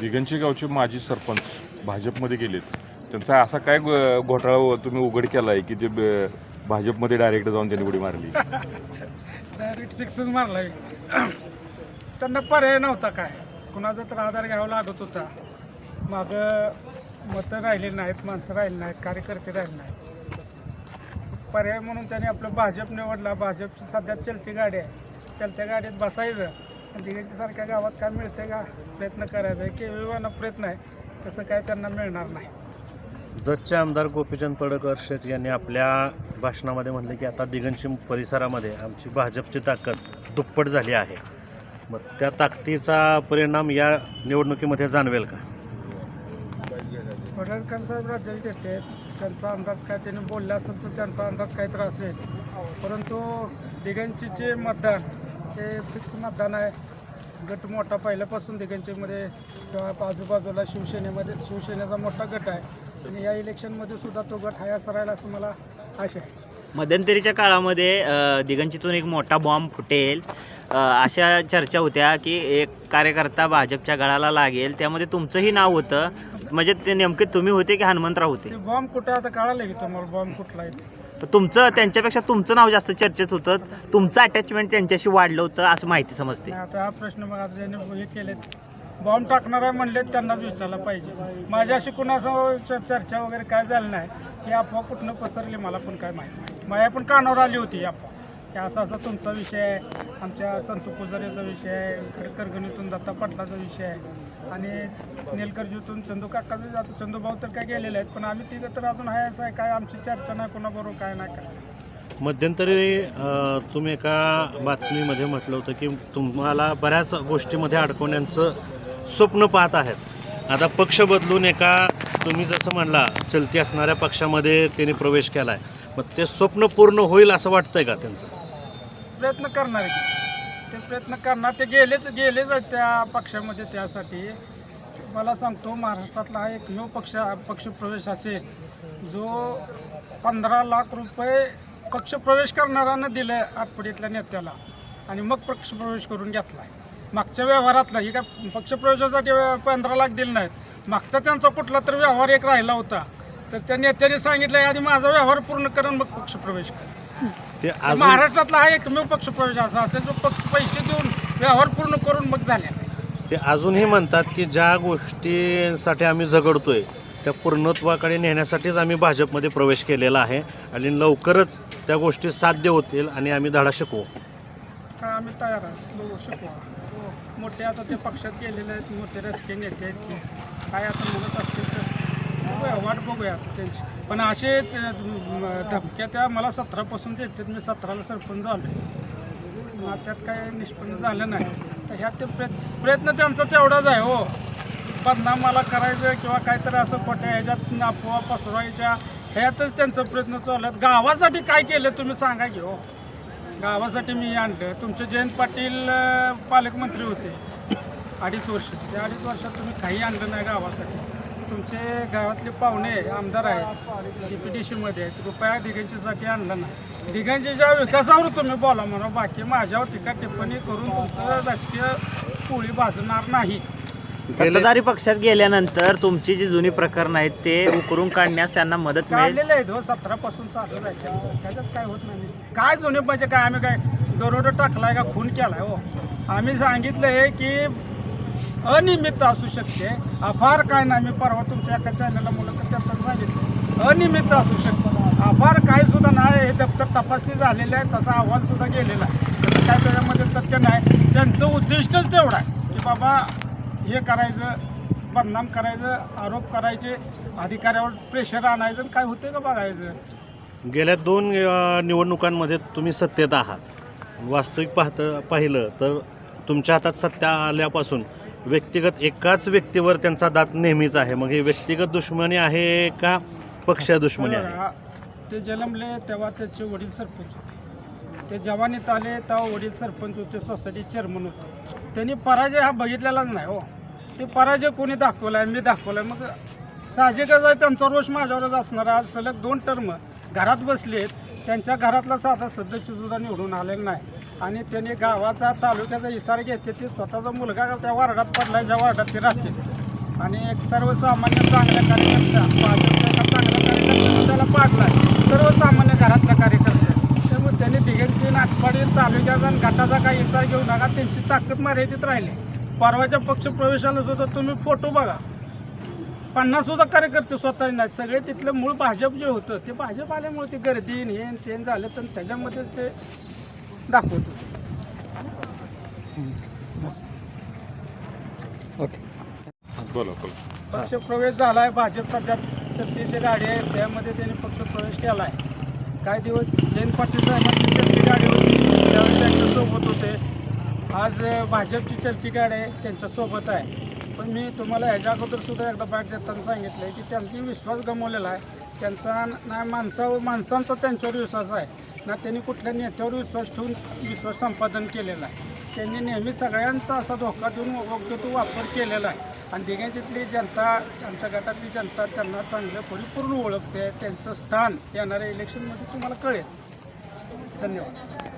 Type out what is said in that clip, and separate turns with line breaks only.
दिगंचे गावचे माजी सरपंच भाजपमध्ये गेलेत. त्यांचा असा काय ग- घोटाळा तुम्ही उघड केला आहे की जे ब- भाजपमध्ये डायरेक्ट जाऊन त्यांनी उडी मारली?
डायरेक्ट सिक्सच मारला त्यांना पर्याय नव्हता काय. कुणाचा तर आधार घ्यावा लागत होता. मागं मतं राहिली नाहीत माणसं राहिली नाहीत कार्यकर्ते राहिले नाहीत. पर्याय म्हणून त्याने आपलं भाजप निवडला. भाजपची सध्या चलती गाडी आहे. चलत्या गाडीत बसायचं. आणि दिघाची सारख्या गावात काय मिळते का? प्रयत्न करायचा आहे. केविवाना प्रयत्न आहे. तसं काय त्यांना मिळणार नाही.
जतचे आमदार गोपीचंद पडळकर शेठ यांनी आपल्या भाषणामध्ये म्हटलं की आता दिगंची परिसरामध्ये आमची भाजपची ताकद दुप्पट झाली आहे. मग त्या ताकदीचा परिणाम या निवडणुकीमध्ये जाणवेल का?
पडळकर साहेब राज्यात येते. त्यांचा अंदाज काय त्यांनी बोलले असेल तर त्यांचा अंदाज काय तर असेल परंतु दिगंची जे ते फिक्स मतदान आहे. गट मोठा पहिल्यापासून दिगंचीमध्ये किंवा आजूबाजूला शिवसेनेमध्ये शिवसेनेचा मोठा गट आहे. आणि या इलेक्शनमध्ये सुद्धा तो गट हाया सरायला असं मला आशा आहे.
मध्यंतरीच्या काळामध्ये अ, दिगंजीतून एक मोठा बॉम्ब फुटेल. अ, अशा चर्चा होत्या की एक कार्यकर्ता भाजपच्या गळाला लागेल. त्यामध्ये तुमचंही नाव होतं. म्हणजे ते नेमके तुम्ही होते की हनुमंतराव होते?
ते बॉम्ब कुठं? आता कळालं की तुम्हाला बॉम्ब कुठला आहे. ते.
तर तुमचं त्यांच्यापेक्षा तुमचं नाव जास्त चर्चेत होतं. तुमचं अटॅचमेंट त्यांच्याशी वाढलं होतं असं माहिती समजते.
आता हा प्रश्न मग आता ज्यांनी हे केलेत बॉम्ब टाकणार आहे म्हणले त्यांनाच विचारला पाहिजे. माझ्याशी कुणाचं चर्चा वगैरे काय झाली नाही ही अफवा कुठनं पसरली मला पण काय माहीत नाही. माझ्या पण कानावर आली होती अफवा. की असा असा तुमचा विषय आहे. आमच्या संत पुजारीचा विषय आहे इकडे करगणीतून दत्ता पाटलाचा विषय आहे. आणि नेलकर्जीतून चंदू काकाचा जातो चंदूभाऊ तर काय गेलेले आहेत पण आम्ही तिघं तर अजून आहे असं आहे काय? आमची चर्चा नाही कोणाबरोबर काय नाही काय.
मध्यंतरी अ, तुम्ही एका बातमीमध्ये म्हटलं होतं की तुम्हाला बऱ्याच गोष्टीमध्ये अडकवण्याचं स्वप्न पाहत आहेत. आता पक्ष बदलून एका तुम्ही जसं म्हणला चलती असणाऱ्या पक्षामध्ये त्यांनी प्रवेश केला आहे मग ते स्वप्न पूर्ण होईल असं वाटतंय का त्यांचं?
प्रयत्न करणार आहे. ते. ते प्रयत्न करणार ते गेलेच गेलेच आहेत त्या पक्षामध्ये त्यासाठी. मला सांगतो महाराष्ट्रातला हा एकमेव पक्ष पक्षप्रवेश असेल जो पंधरा लाख रुपये पक्षप्रवेश करणाऱ्यानं दिलं आठवडीतल्या नेत्याला. आणि मग पक्षप्रवेश करून घेतला मागच्या व्यवहारातला ही काय पक्षप्रवेशासाठी पंधरा लाख दिले नाहीत. मागचा त्यांचा कुठला तर व्यवहार एक राहिला होता. तर त्या नेत्याने सांगितलं आधी माझा व्यवहार पूर्ण करून मग पक्षप्रवेश कर.
ते अजून
महाराष्ट्रातला हा एकमेव पक्षप्रवेश असा असेल जो पक्ष पैसे देऊन व्यवहार पूर्ण करून मग झाले.
ते अजूनही म्हणतात की ज्या गोष्टींसाठी आम्ही झगडतोय त्या पूर्णत्वाकडे नेण्यासाठीच आम्ही भाजपमध्ये प्रवेश केलेला आहे आणि लवकरच त्या गोष्टी साध्य होतील आणि आम्ही धडा शिकवू.
आम्ही तयार आहे बघू शिकवा. मोठे आता ते पक्षात गेलेले आहेत मोठे राजकीय नेते आहेत ते. काय आता म्हणत असतील तर बघूया वाट बघूया आता त्यांची. पण असेच धमक्या त्या मला सतरापासून देतात मी सतराला सरपंच झालो मग त्यात काय निष्पन्न झालं नाही. तर ह्यात ते प्रयत्न प्रयत्न त्यांचा तेवढाच आहे हो. बदनाम मला करायचं किंवा काहीतरी असं खोट्या ह्याच्यात अफवा पसरवायच्या ह्यातच त्यांचा प्रयत्न चालू आहेत. गावासाठी काय केलं तुम्ही सांगा की हो. गावासाठी मी आणलं. तुमचे जयंत पाटील पालकमंत्री होते. अडीच वर्ष. त्या अडीच वर्षात तुम्ही काही आणलं नाही गावासाठी. तुमचे गावातले पाहुणे आमदार आहेत डी पी डी सीमध्ये आहेत. रुपया दिघांच्यासाठी आणलं नाही. दिघांच्या विकासावर तुम्ही बोला म्हणा. बाकी माझ्यावर टीका टिप्पणी करून तुमचं राजकीय पोळी भाजणार नाही.
सत्ताधारी पक्षात गेल्यानंतर तुमची जी जुनी प्रकरण आहेत ते उकरून काढण्यास त्यांना मदत मिळेल?
काढलेले आहेत हो सतरा पासून चालू आहे त्यांचं. त्याच्यात काय होत नाही. काय जुने म्हणजे काय? आम्ही काय दरोडा टाकलाय का? खून केलाय हो. आम्ही सांगितलं आहे की अनियमित असू शकते. अफार काय नाही. मी परवा तुमच्या एका चॅनलला मुलाखत देताना सांगितलं. अनियमित असू शकतं. अफार काय सुद्धा नाही. हे दप्तर तपासणी झालेलं आहे. तसा अहवाल सुद्धा गेलेला आहे. तसं काय त्याच्यामध्ये तथ्य नाही. त्यांचं उद्दिष्टच तेवढं आहे. की बाबा हे करायचं बदनाम करायचं आरोप करायचे अधिकाऱ्यावर प्रेशर आणायचं आणि काय होतं का बघायचं?
गेल्या दोन अ, निवडणुकांमध्ये तुम्ही सत्तेत आहात. वास्तविक पाहतं पाहिलं तर तुमच्या हातात सत्ता आल्यापासून व्यक्तिगत एकाच व्यक्तीवर त्यांचा दात नेहमीच आहे. मग हे व्यक्तिगत दुश्मनी आहे का पक्ष दुश्मनी आहे?
ते जन्मले तेव्हा त्याचे वडील सरपंच होते. ते जवानीत आले तेव्हा वडील सरपंच होते सोसायटी चेअरमन होते. त्यांनी पराजय हा बघितलेलाच नाही हो. ते पराजय कोणी दाखवलाय मी दाखवलाय. मग साहजिकच आहे त्यांचा रोष माझ्यावरच असणार आज सलग दोन टर्म घरात बसलेत. त्यांच्या घरातला साधा सदस्यसुद्धा निवडून आलेला नाही. आणि त्यांनी गावाचा तालुक्याचा इशारा घेते ते स्वतःचा मुलगा त्या वार्डात पडलाय ज्या वार्डात ते राहते आणि एक सर्वसामान्य चांगल्या कार्यकर्ता भाजपचा एका चांगल्या कार्यकर्त्यानं त्याला पाडला सर्वसामान्य घरातला त्यांनी दिघांची नाटपाडी तालुक्याचा आणि गटाचा काही इसार घेऊ नका त्यांची ताकद मर्यादित राहिली. परवाच्या पक्ष प्रवेशाला सुद्धा तुम्ही फोटो बघा. पन्नास सुद्धा कार्यकर्ते स्वतः नाहीत. सगळे तिथलं मूळ भाजप जे होतं ते भाजप आल्यामुळे ते गर्दी हे ते झालं तर त्याच्यामध्येच ते दाखवतो.
बोला बोला.
पक्षप्रवेश झाला आहे भाजप सध्या सत्तेची गाडी आहे त्यामध्ये त्यांनी पक्षप्रवेश केला आहे काही दिवस? जयंत पाटील साहेबांची चलती गाडी होती. त्यावेळी त्यांच्यासोबत होते. आज भाजपची चलती गाडी आहे त्यांच्यासोबत आहे. पण मी तुम्हाला ह्याच्या अगोदरसुद्धा एकदा बॅट देताना सांगितलं आहे की त्यांनी विश्वास गमावलेला आहे. त्यांचा ना माणसावर माणसांचा त्यांच्यावर विश्वास आहे. ना त्यांनी कुठल्या नेत्यावर विश्वास ठेवून विश्वास संपादन केलेला आहे. त्यांनी नेहमी सगळ्यांचा असा धोका देऊन योग्य तो वापर केलेला आहे. आणि दिघ्याच्यातली जनता आमच्या गटातली जनता त्यांना चांगलं परिपूर्ण ओळखते. त्यांचं स्थान येणाऱ्या इलेक्शनमध्ये तुम्हाला कळेल. धन्यवाद.